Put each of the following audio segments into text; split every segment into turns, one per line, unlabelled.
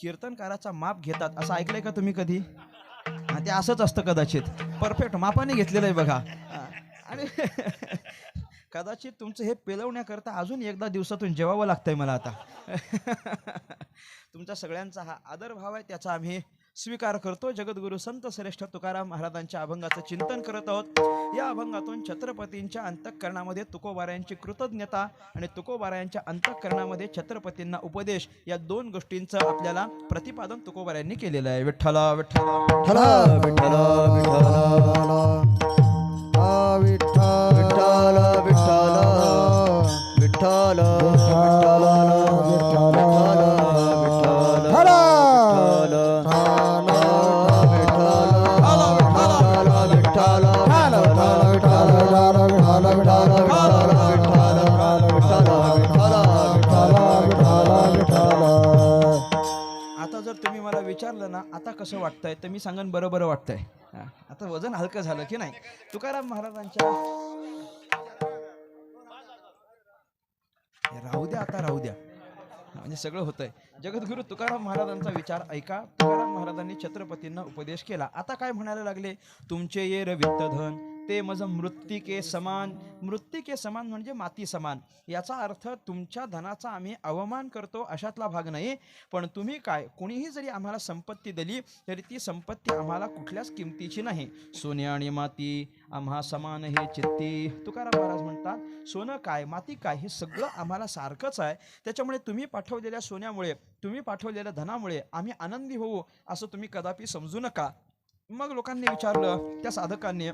कीर्तनकाराचा माप घेतात. असं ऐकलंय का तुम्ही कधी? ते असंच असतं कदाचित. परफेक्ट मापाने घेतलेलं आहे बघा. आणि कदाचित तुमचं हे पेलवण्याकरता अजून एकदा दिवसातून जेवावं लागतंय मला आता. तुमचा सगळ्यांचा हा आदर भाव आहे त्याचा आम्ही स्वीकार करतो. जगद्गुरु संत श्रेष्ठ तुकाराम महाराजांच्या अभंगाचं चिंतन करत आहोत. या अभंगातून छत्रपतींच्या अंतःकरणामध्ये तुकोबारायांची कृतज्ञता आणि तुकोबारायांच्या अंतःकरणामध्ये छत्रपतींना उपदेश या दोन गोष्टींचं आपल्याला प्रतिपादन तुकोबारायांनी केलेलं आहे. विठ्ठला विठ्ठला. कसं वाटतंय तर मी सांगन बरं बरं वाटतंय आता वजन हलकं झालं की नाही? तुकाराम महाराजांच्या राहू द्या आता राहू द्या. म्हणजे सगळं होतंय. जगद्गुरु तुकाराम महाराजांचा विचार ऐका. तुकाराम महाराजांनी छत्रपतींना उपदेश केला. आता काय म्हणायला लागले? तुमचे ये रवित्त धन ते मज मृत्तिके समान. मृत्तिके समान म्हणजे माती समान. याचा अर्थ तुमच्या धनाचा आम्ही अवमान करतो अशातला भाग नाही. पण तुम्ही काय? कोणीही जरी आम्हाला संपत्ती दिली तरी ती संपत्ती आम्हाला कुठल्याच किमतीची नाही. सोने आणि माती आम्हा समान हे चित्ती. तुकाराम महाराज म्हणतात सोनं काय माती काय हे सगळं आम्हाला सारखंच आहे. त्याच्यामुळे तुम्ही पाठवलेल्या सोन्यामुळे तुम्ही पाठवलेल्या धनामुळे आम्ही आनंदी होऊ असं तुम्ही कदापि समजू नका. मग लोकांनी विचारलं त्या साधकांनी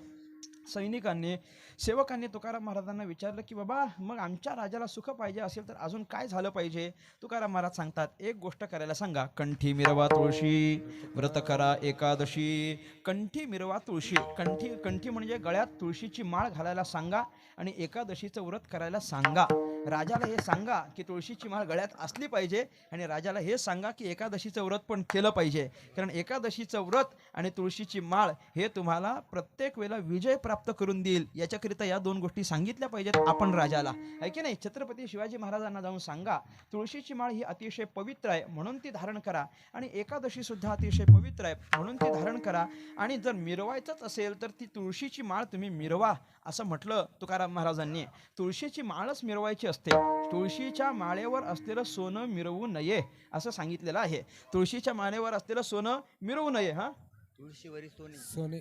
सैनिकांनी सेवकांनी तुकाराम महाराजांना विचारलं की बाबा मग आमच्या राजाला सुख पाहिजे असेल तर अजून काय झालं पाहिजे? तुकाराम महाराज सांगतात एक गोष्ट करायला सांगा कंठी मिरवा तुळशी व्रत करा एकादशी. कंठी मिरवा तुळशी कंठी कंठी म्हणजे गळ्यात तुळशीची माळ घालायला सांगा आणि एकादशीचं व्रत करायला सांगा. राजाला हे सांगा की तुळशीची माळ गळ्यात असली पाहिजे आणि राजाला हे सांगा की एकादशीचं व्रत पण केलं पाहिजे. कारण एकादशीचं व्रत आणि तुळशीची माळ हे तुम्हाला प्रत्येक वेळेला विजय प्राप्त करून देईल. याच्याकरिता या दोन गोष्टी सांगितल्या पाहिजेत आपण राजाला. आहे की नाही? छत्रपती शिवाजी महाराजांना जाऊन सांगा तुळशीची माळ ही अतिशय पवित्र आहे म्हणून ती धारण करा आणि एकादशी सुद्धा अतिशय पवित्र आहे म्हणून ती धारण करा आणि जर मिरवायचंच असेल तर ती तुळशीची माळ तुम्ही मिरवा असं म्हटलं तुकाराम महाराजांनी. तुळशीची माळच मिरवायची असते. तुळशीच्या माळेवर असलेलं सोनं मिरवू नये असं सांगितलेलं आहे. तुळशीच्या माळेवर असलेलं सोनं मिरवू नये हां?
तुळशीवरी सोने.
सोने.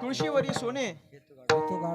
तुळशीवरी सोने.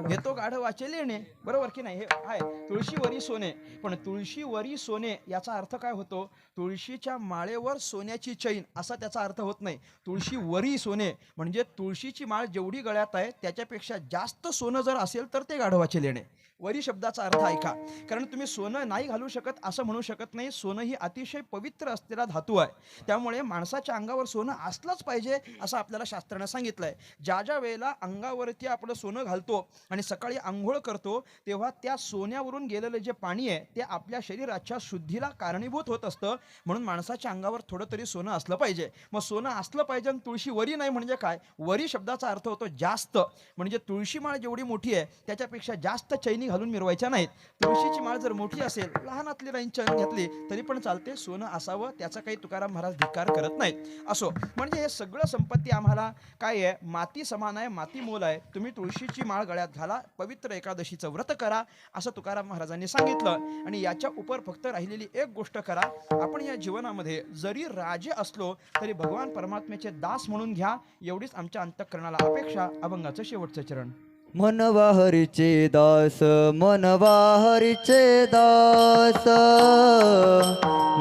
घेतो गाढ वाचे लेणे बरोबर की नाही? हे आहे तुळशीवरी सोने. पण तुळशीवरी सोने याचा अर्थ काय होतो? तुळशीच्या माळेवर सोन्याची चैन असा त्याचा अर्थ होत नाही. तुळशीवरी सोने म्हणजे तुळशीची माळ जेवढी गळ्यात आहे त्याच्यापेक्षा जास्त सोनं जर असेल तर ते गाढवाचे लेणे वरी शब्दाचा अर्थ ऐका. कारण तुम्ही सोनं नाही घालू शकत असं म्हणू शकत नाही. सोनं ही अतिशय पवित्र असलेला धातू आहे. त्यामुळे माणसाच्या अंगावर सोनं असलंच पाहिजे असं आपल्याला शास्त्रानं सांगितलं आहे ज्या ज्या वेळेला अंगावरती आपलं सोनं घालतो आणि सकाळी आंघोळ करतो तेव्हा त्या सोन्यावरून गेलेलं जे पाणी आहे ते आपल्या शरीराच्या शुद्धीला कारणीभूत होत असतं. म्हणून माणसाच्या अंगावर थोडं तरी सोनं असलं पाहिजे. मग सोनं असलं पाहिजे आणि तुळशी वरी नाही म्हणजे काय? वरी शब्दाचा अर्थ होतो जास्त. म्हणजे तुळशी माळ जेवढी मोठी आहे त्याच्यापेक्षा जास्त चैनी घालून मिरवायच्या नाहीत. तुळशीची माळ जर मोठी असेल लहानातली राईन चैन घेतली तरी पण चालते. सोनं असावं त्याचा काही तुकाराम महाराज धिक्कार करत नाहीत. असो म्हणजे हे सगळं संपत्ती आम्हाला काय आहे? माती समान आहे माती मोल आहे. तुम्ही तुळशीची माळ गळ्यात घाला पवित्र एकादशीचं व्रत करा असं तुकाराम महाराजांनी सांगितलं. आणि याच्या उपर फक्त राहिलेली एक गोष्ट करा. आपण या जीवनामध्ये जरी राजे असलो तरी भगवान परमात्म्याचे दास म्हणून घ्या. एवढीच आमच्या अंतःकरणाला अपेक्षा. अभंगाचं शेवटचं चरण.
मनवा हरीचे दास मनवा हरीचे दास.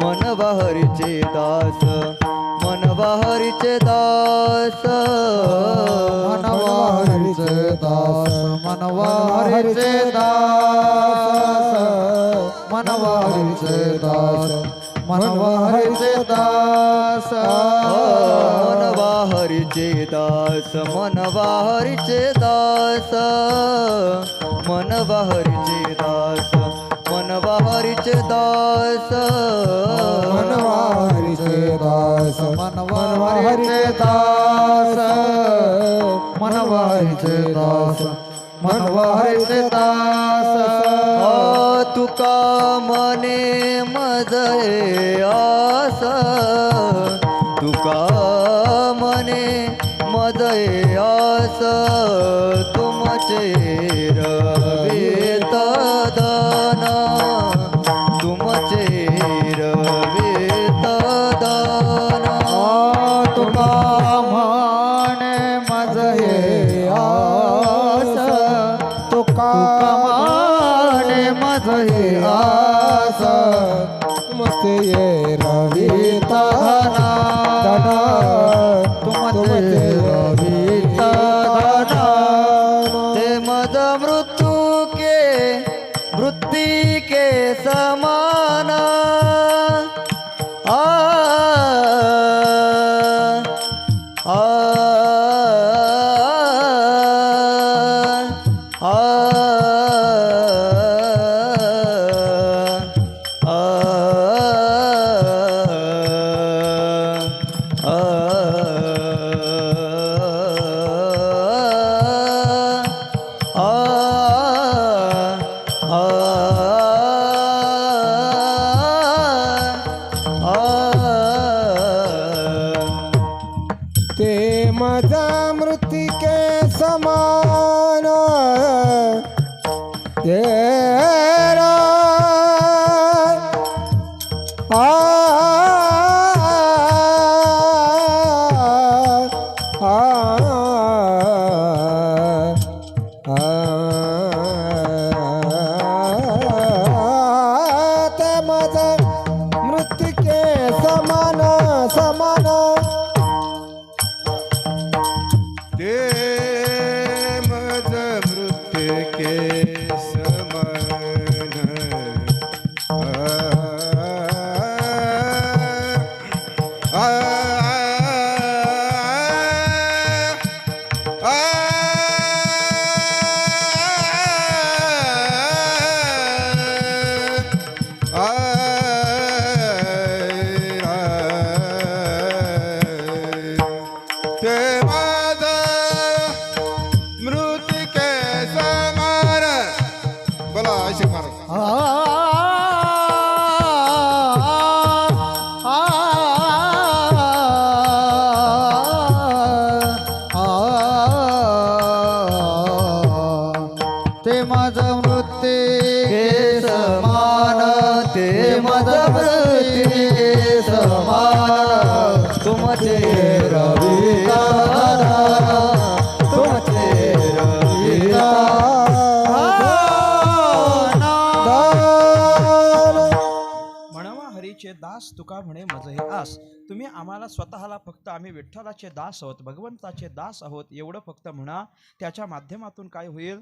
मनवा हरीचे दास मन हरीचे दास.
मनवारीचे दास. मनवारीचे दास. मनवारीचे दास. मनवारीचे दास.
मनवाहरीचे दास. मनवाहरीचे दास. मनवाहरीचे मनवा दास.
मनवारीचे दास. मनवारीचे दास. मनवारीचे दास. मनवारीचे दास.
तुका मने मजय आस.
तुका मने मजय आस.
समान
म्हणे माझं
हे
आस. तुम्ही आम्हाला स्वतःला फक्त आम्ही विठ्ठलाचे दास आहोत भगवंताचे दास आहोत एवढं फक्त म्हणा. त्याच्या माध्यमातून काय होईल?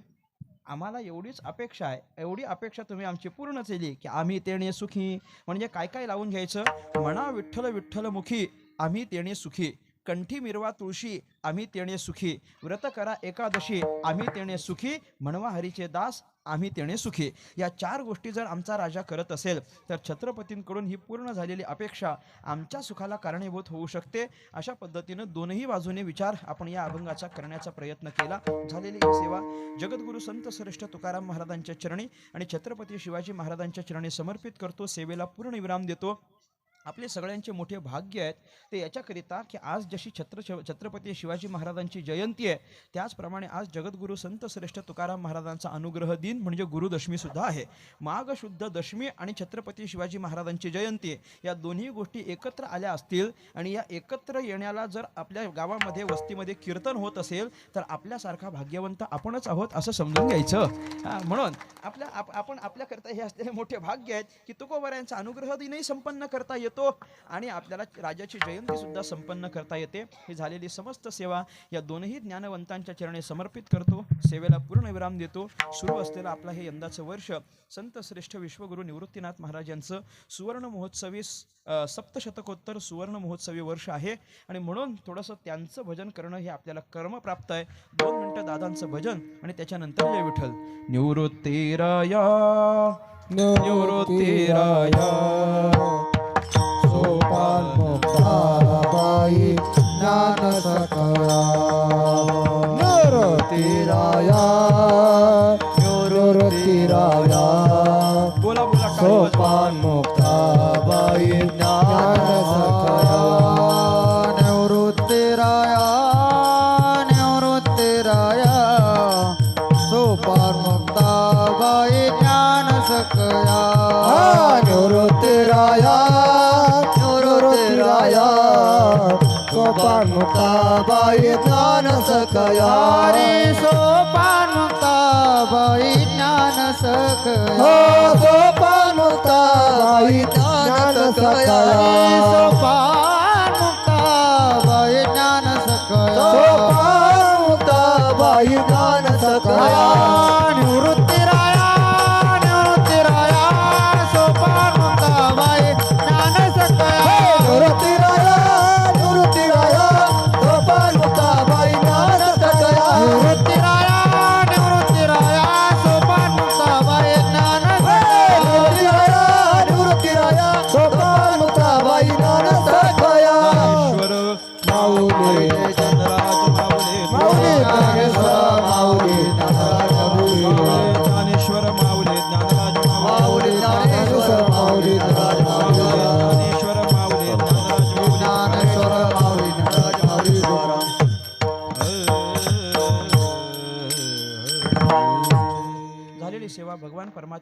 आम्हाला एवढीच अपेक्षा आहे. एवढी अपेक्षा तुम्ही आमची पूर्ण केली की आम्ही तेणे सुखी. म्हणजे काय काय लावून घ्यायचं? म्हणा विठ्ठल विठ्ठल मुखी आम्ही तेणे सुखी. कंठी मिरवा तुळशी आम्ही तेणे सुखी. व्रत करा एकादशी आम्ही तेणे सुखी. म्हणवा हरीचे दास आम्ही तेणे सुखी. या चार गोष्टी जर आमचा राजा करत असेल तर छत्रपतींकडून ही पूर्ण झालेली अपेक्षा आमच्या सुखाला कारणीभूत होऊ शकते. अशा पद्धतीनं दोनही बाजूने विचार आपण या अभंगाचा करण्याचा प्रयत्न केला. झालेली ही सेवा जगद्गुरु संत श्रेष्ठ तुकाराम महाराजांच्या चरणी आणि छत्रपती शिवाजी महाराजांच्या चरणी समर्पित करतो. सेवेला पूर्ण विराम देतो. आपले सगळ्यांचे मोठे भाग्य आहेत. ते याच्याकरिता की आज जशी छत्र छत्रपती शिवाजी महाराजांची जयंती आहे त्याचप्रमाणे आज जगद्गुरू संत श्रेष्ठ तुकाराम महाराजांचा अनुग्रह दिन म्हणजे गुरुदशमी सुद्धा आहे. माघ शुद्ध दशमी आणि छत्रपती शिवाजी महाराजांची जयंती या दोन्ही गोष्टी एकत्र आल्या असतील आणि या एकत्र येण्याला जर आपल्या गावामध्ये वस्तीमध्ये कीर्तन होत असेल तर आपल्यासारखा भाग्यवंत आपणच आहोत असं समजून घ्यायचं. म्हणून आपल्या आपण आपल्याकरता हे असलेले मोठे भाग्य आहेत की तुकोबऱ्यांचा अनुग्रह दिनही संपन्न करता येतो. आणि आपल्याला राजाची जयंती सुद्धा संपन्न करता येते. ही झालेली समस्त सेवा या दोनही ज्ञानवंतांच्या चरणी समर्पित करतो. सेवेला पूर्ण विराम देतो. सुरू असलेलं आपलं हे यंदाचं वर्ष संत श्रेष्ठ विश्वगुरू निवृत्तीनाथ महाराजांचं सुवर्ण महोत्सवी सप्तशतकोत्तर सुवर्ण महोत्सवी वर्ष आहे. आणि म्हणून थोडंसं त्यांचं भजन करणं हे आपल्याला कर्म प्राप्त आहे. दोन मिनटं दादांचं भजन आणि त्याच्यानंतर जय विठ्ठल. निवृत्तीराया निवृत्तीराया.
मुक्ताबाई ज्ञान सकळा निवृत्तीराया सकया
हरी सोपान मुक्ताबाई ज्ञान
हो
सकया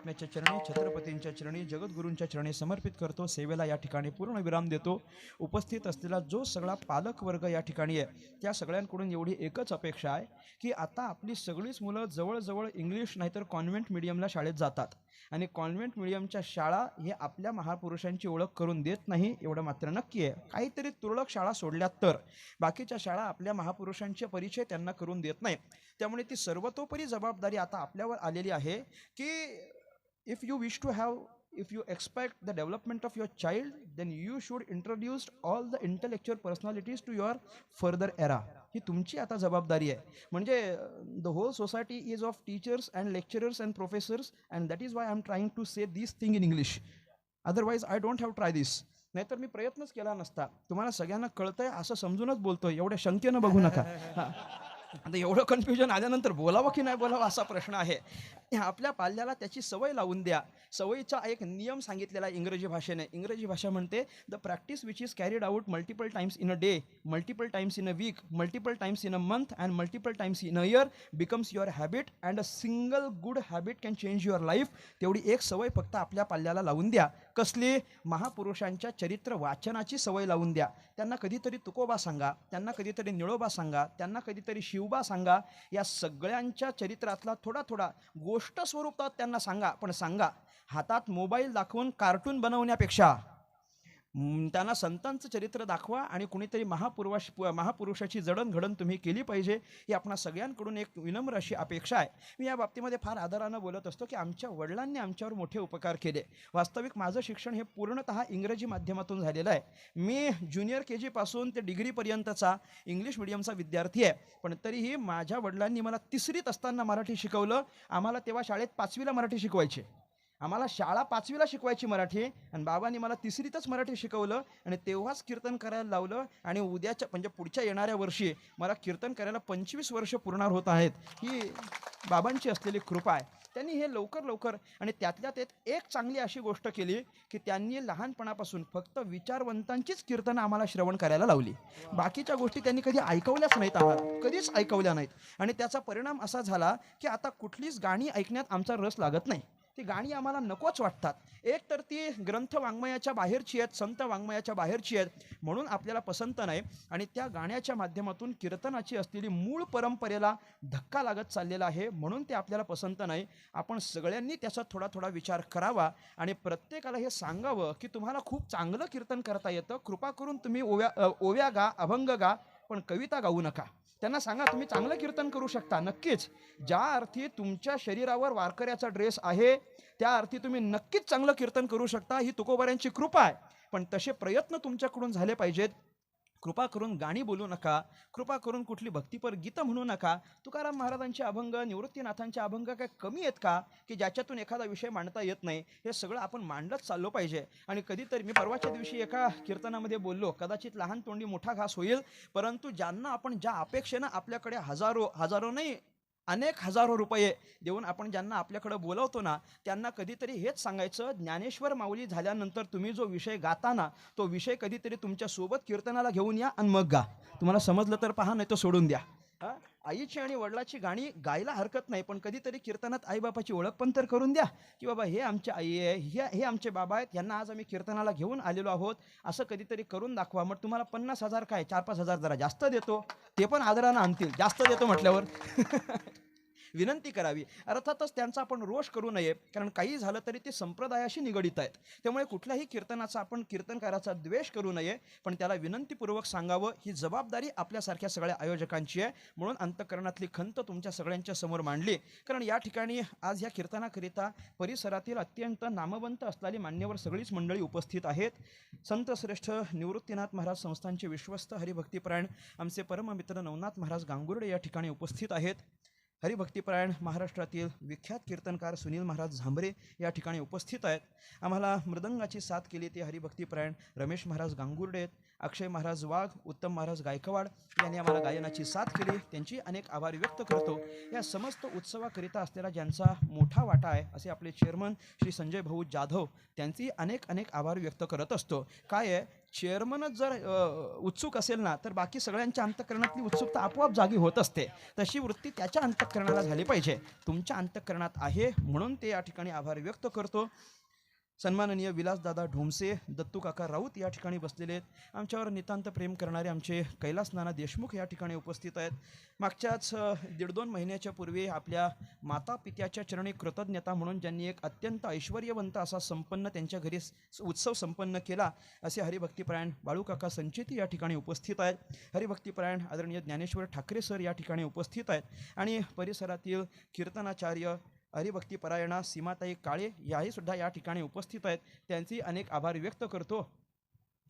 भगवान चरणी छत्रपतींच्या चरणी जगद्गुरूंच्या चरणी समर्पित करतो सेवेला या ठिकाणी पूर्ण विराम देतो. उपस्थित असलेला जो सगळा पालक वर्ग या ठिकाणी आहे त्या सगळ्यांकडून एवढी एकच अपेक्षा आहे की आता आपली सगळीच मुलं जवळजवळ इंग्लिश नाहीतर कॉन्व्हेंट मिडियमला शाळेत जातात. आणि कॉन्व्हेंट मिडियमच्या शाळा हे आपल्या महापुरुषांची ओळख करून देत नाही एवढं मात्र नक्की आहे. काहीतरी तुरळक शाळा सोडल्या तर. बाकीच्या शाळा आपल्या महापुरुषांचे परिचय त्यांना करून देत नाही त्यामुळे ती सर्वतोपरी जबाबदारी आता आपल्यावर आलेली आहे की if you wish to have if you expect the development of your child then you should introduce all the intellectual personalities to your further era ही तुमची आता जबाबदारी आहे. म्हणजे the whole society is of teachers and lecturers and professors and that is why I am trying to say this thing in English otherwise I don't have try this नाहीतर मी प्रयत्नच केला नसता. तुम्हाला सगळ्यांना कळतंय असं समजूनच बोलतोय. एवढ्या शंकेनं बघू नका. हा. आता एवढं कन्फ्युजन आल्यानंतर बोलावं की नाही बोलावं असा प्रश्न आहे. आपल्या पाल्याला त्याची सवय लावून द्या. सवयीचा एक नियम सांगितलेला आहे इंग्रजी भाषेने. इंग्रजी भाषा म्हणते the practice which is carried out multiple times in a day multiple times in a week multiple times in a month and multiple times in a year becomes your habit and a single good habit can change your life तेवढी एक सवय फक्त आपल्या पाल्याला लावून द्या. कसली? महापुरुषांच्या चरित्र वाचनाची सवय लावून द्या. त्यांना कधीतरी तुकोबा सांगा त्यांना कधीतरी निळोबा सांगा त्यांना कधीतरी शिवबा सांगा या सगळ्यांच्या चरित्रातला थोडा थोडा गोष्ट स्वरूपात त्यांना सांगा पण सांगा हातात मोबाईल दाखवून कार्टून बनवण्यापेक्षा. त्यांना संतांचं चरित्र दाखवा आणि कुणीतरी महापुरुष महापुरुषाची जडणघडण तुम्ही केली पाहिजे ही आपणा सगळ्यांकडून एक विनम्र अशी अपेक्षा आहे. मी या बाबतीमध्ये फार आदरानं बोलत असतो की आमच्या वडिलांनी आमच्यावर मोठे उपकार केले. वास्तविक माझं शिक्षण हे पूर्णतः इंग्रजी माध्यमातून झालेलं आहे. मी ज्युनियर के जीपासून ते डिग्रीपर्यंतचा इंग्लिश मिडियमचा विद्यार्थी आहे. पण तरीही माझ्या वडिलांनी मला तिसरीत असताना मराठी शिकवलं. आम्हाला तेव्हा शाळेत पाचवीला मराठी शिकवायचे. आम्हाला शाळा पाचवीला शिकवायची मराठी आणि बाबांनी मला तिसरीतच मराठी शिकवलं आणि तेव्हाच कीर्तन करायला लावलं आणि उद्याच्या म्हणजे पुढच्या येणाऱ्या वर्षी मला कीर्तन करायला पंचवीस वर्ष पूर्णार होत आहेत. ही बाबांची असलेली कृपा आहे. त्यांनी हे लवकर लवकर आणि त्यातल्या त्यात एक चांगली अशी गोष्ट केली की त्यांनी लहानपणापासून फक्त विचारवंतांचीच कीर्तनं आम्हाला श्रवण करायला लावली. बाकीच्या गोष्टी त्यांनी कधी ऐकवल्याच नाहीत आम्हाला कधीच ऐकवल्या नाहीत. आणि त्याचा परिणाम असा झाला की आता कुठलीच गाणी ऐकण्यात आमचा रस लागत नाही. ती गाणी आम्हाला नकोच वाटतात. एक तर ती ग्रंथ वाङ्मयाच्या बाहेरची आहेत संत वाङ्मयाच्या बाहेरची आहेत म्हणून आपल्याला पसंत नाही. आणि त्या गाण्याच्या माध्यमातून कीर्तनाची असलेली मूळ परंपरेला धक्का लागत चाललेला आहे म्हणून ते आपल्याला पसंत नाही. आपण सगळ्यांनी त्याचा थोडा थोडा विचार करावा आणि प्रत्येकाला हे सांगावं की तुम्हाला खूप चांगलं कीर्तन करता येतं. कृपा करून तुम्ही ओव्या ओव्या गा अभंग गा पण कविता गाऊ नका. त्यांना सांगा तुम्ही चांगलं कीर्तन करू शकता नक्कीच. ज्या अर्थी तुमच्या शरीरावर वारकऱ्याचा ड्रेस आहे त्या अर्थी तुम्ही नक्कीच चांगलं कीर्तन करू शकता ही तुकोबाऱ्यांची कृपा आहे. पण तसे प्रयत्न तुमच्याकडून झाले पाहिजेत. कृपा करून गाणी बोलू नका. कृपा करून कुठली भक्तीपर गीतं म्हणू नका. तुकाराम महाराजांचे अभंग निवृत्तीनाथांचे अभंग काय कमी आहेत का? की ज्याच्यातून एखादा विषय मांडता येत नाही. हे सगळं आपण मांडत चाललो पाहिजे. आणि कधीतरी मी परवाच्या दिवशी एका कीर्तनामध्ये बोललो कदाचित लहान तोंडी मोठा घास होईल. परंतु ज्यांना आपण ज्या अपेक्षेनं आपल्याकडे हजारो हजारो नाही अनेक हजारो रुपये देऊन आपण ज्यांना आपल्याकडे बोलवतो ना त्यांना कधीतरी हेच सांगायचं ज्ञानेश्वर माऊली झाल्यानंतर तुम्ही जो विषय गाताना तो विषय कधीतरी तुमच्यासोबत कीर्तनाला घेऊन या आणि मग गा. तुम्हाला समजलं तर पहा नाही तर सोडून द्या. हा? आईची आणि वडिलाची गाणी गायला हरकत नाही पण कधीतरी कीर्तनात आईबापाची ओळख पण तर करून द्या की बाबा हे आमचे आई आहे हे हे आमचे बाबा आहेत यांना आज आम्ही कीर्तनाला घेऊन आलेलो आहोत असं कधीतरी करून दाखवा. मग तुम्हाला पन्नास हजार काय चार पाच हजार जरा जास्त देतो ते पण आदरानं आणतील जास्त देतो म्हटल्यावर. विनंती करावी. अर्थातच त्यांचा आपण रोष करू नये कारण काही झालं तरी ते संप्रदायाशी निगडित आहेत. त्यामुळे कुठल्याही कीर्तनाचा आपण कीर्तनकाराचा द्वेष करू नये पण त्याला विनंतीपूर्वक सांगावं ही जबाबदारी आपल्यासारख्या सगळ्या आयोजकांची आहे. म्हणून अंतकरणातली खंत तुमच्या सगळ्यांच्या समोर मांडली. कारण या ठिकाणी आज या कीर्तनाकरिता परिसरातील अत्यंत नामवंत असलेली मान्यवर सगळीच मंडळी उपस्थित आहेत. संत श्रेष्ठ निवृत्तीनाथ महाराज संस्थांचे विश्वस्त हरिभक्तीपरायण आमचे परममित्र नवनाथ महाराज गांगुर्डे या ठिकाणी उपस्थित आहेत. हरिभक्तीपरायण महाराष्ट्रातील विख्यात कीर्तनकार सुनील महाराज झांबरे या ठिकाणी उपस्थित आहेत. आम्हाला मृदंगाची साथ केली ते हरिभक्तीपरायण रमेश महाराज गांगुर्डे आहेत. अक्षय महाराज वाघ उत्तम महाराज गायकवाड यांनी आम्हाला गायनाची साथ केली. त्यांची अनेक आभार व्यक्त करतो. या समस्त उत्सवाकरिता असलेला ज्यांचा मोठा वाटा आहे असे आपले चेअरमन श्री संजय भाऊ जाधव त्यांची अनेक अनेक आभार व्यक्त करत असतो. काय आहे? चेअरमनच जर उत्सुक असेल ना तर बाकी सगळ्यांच्या अंतकरणातली उत्सुकता आपोआप जागी होत असते. तशी वृत्ती त्याच्या अंतकरणाला झाली पाहिजे. तुमच्या अंतकरणात आहे म्हणून ते या ठिकाणी आभार व्यक्त करतो. सन्माननीय विलासदादा ढोमसे दत्तू काका राऊत या ठिकाणी बसलेले आहेत. आमच्यावर नितांत प्रेम करणारे आमचे कैलास नाना देशमुख या ठिकाणी उपस्थित आहेत. मागच्याच दीड दोन महिन्याच्या पूर्वी आपल्या माता पित्याच्या चरणी कृतज्ञता म्हणून ज्यांनी एक अत्यंत ऐश्वर्यवंत असा संपन्न त्यांच्या घरी उत्सव संपन्न केला असे हरिभक्तीपरायण बाळू काका संचेती या ठिकाणी उपस्थित आहेत. हरिभक्तीपरायण आदरणीय ज्ञानेश्वर ठाकरे सर या ठिकाणी उपस्थित आहेत. आणि परिसरातील कीर्तनाचार्य हरिभक्तीपरायणा सीमाताई काळे याही सुद्धा या ठिकाणी उपस्थित आहेत. त्यांचे अनेक आभार व्यक्त करतो.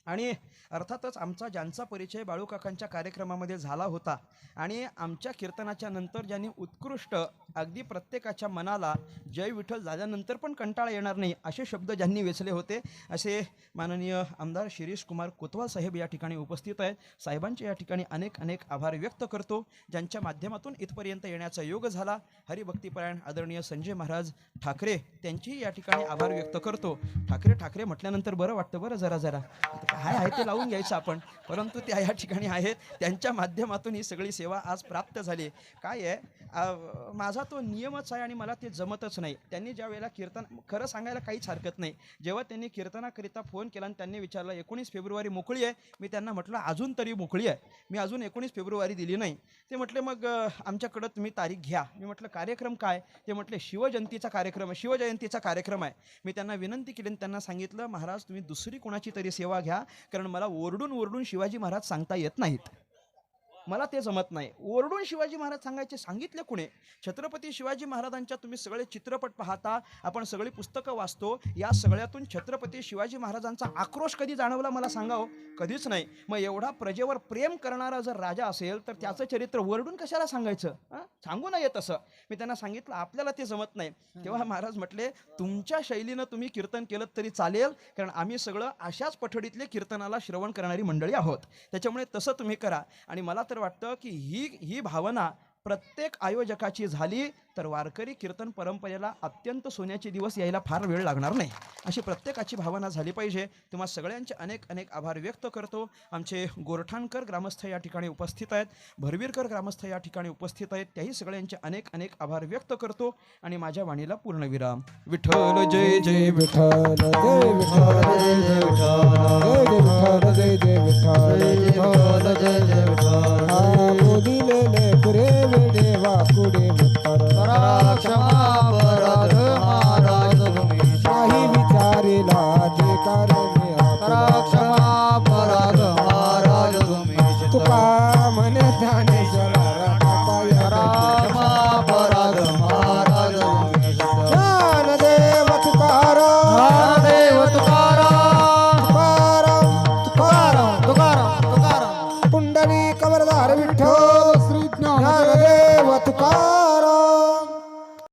आणि अर्थातच आमचा ज्यांचा परिचय बाळूकाकांच्या कार्यक्रमामध्ये झाला होता आणि आमच्या कीर्तनाच्या नंतर ज्यांनी उत्कृष्ट अगदी प्रत्येकाच्या मनाला जय विठ्ठल झाल्यानंतर पण कंटाळा येणार नाही असे शब्द ज्यांनी वेचले होते असे माननीय आमदार शिरीष कुमार कोतवाल साहेब या ठिकाणी उपस्थित आहेत. साहेबांचे या ठिकाणी अनेक अनेक आभार व्यक्त करतो. ज्यांच्या माध्यमातून इथपर्यंत येण्याचा योग झाला हरिभक्तीपरायण आदरणीय संजय महाराज ठाकरे त्यांची या ठिकाणी आभार व्यक्त करतो. ठाकरे ठाकरे म्हटल्यानंतर बरं वाटतं बरं जरा जरा. हाय आहे ते लावून घ्यायचं आपण. परंतु त्या या ठिकाणी आहेत. त्यांच्या माध्यमातून ही सगळी सेवा आज प्राप्त झाली. काय आहे? माझा तो नियमच आहे आणि मला ते जमतच नाही. त्यांनी ज्या वेळेला कीर्तन खरं सांगायला काहीच हरकत नाही. जेव्हा त्यांनी कीर्तनाकरिता फोन केला आणि त्यांनी विचारलं एकोणीस फेब्रुवारी मोकळी आहे? मी त्यांना म्हटलं अजून तरी मोकळी आहे. मी अजून एकोणीस फेब्रुवारी दिली नाही. ते म्हटले मग आमच्याकडं तुम्ही तारीख घ्या. मी म्हटलं कार्यक्रम काय? ते म्हटले शिवजयंतीचा कार्यक्रम आहे. शिवजयंतीचा कार्यक्रम आहे. मी त्यांना विनंती केली आणि त्यांना सांगितलं महाराज तुम्ही दुसरी कोणाची तरी सेवा घ्या. कारण मला ओरडून ओरडून शिवाजी महाराज सांगता येत नाहीत. मला ते जमत नाही. ओरडून शिवाजी महाराज सांगायचे सांगितले कुणे? छत्रपती शिवाजी महाराजांच्या तुम्ही सगळे चित्रपट पाहता आपण सगळी पुस्तकं वाचतो या सगळ्यातून छत्रपती शिवाजी महाराजांचा आक्रोश कधी जाणवला मला सांगावं हो. कधीच नाही. मग एवढा प्रजेवर प्रेम करणारा जर राजा असेल तर त्याचं चरित्र ओरडून कशाला सांगायचं? सांगू नये तसं मी त्यांना सांगितलं आपल्याला ते जमत नाही. तेव्हा महाराज म्हटले तुमच्या शैलीनं तुम्ही कीर्तन केलं तरी चालेल कारण आम्ही सगळं अशाच पठडीतले कीर्तनाला श्रवण करणारी मंडळी आहोत. त्याच्यामुळे तसं तुम्ही करा आणि मला तर वाटतं की ही ही भावना प्रत्येक आयोजकाची झाली तर वारकरी कीर्तन परंपरेला अत्यंत सोन्याचे दिवस यायला फार वेळ लागणार नाही अशी प्रत्येकाची भावना झाली पाहिजे तेव्हा सगळ्यांचे अनेक अनेक आभार व्यक्त करतो आमचे गोरठाणकर ग्रामस्थ या ठिकाणी उपस्थित आहेत भरवीरकर ग्रामस्थ या ठिकाणी उपस्थित आहेत त्याही सगळ्यांचे अनेक अनेक आभार व्यक्त करतो आणि माझ्या वाणीला पूर्णविराम विठ्ठल जय जय
विठ्ठल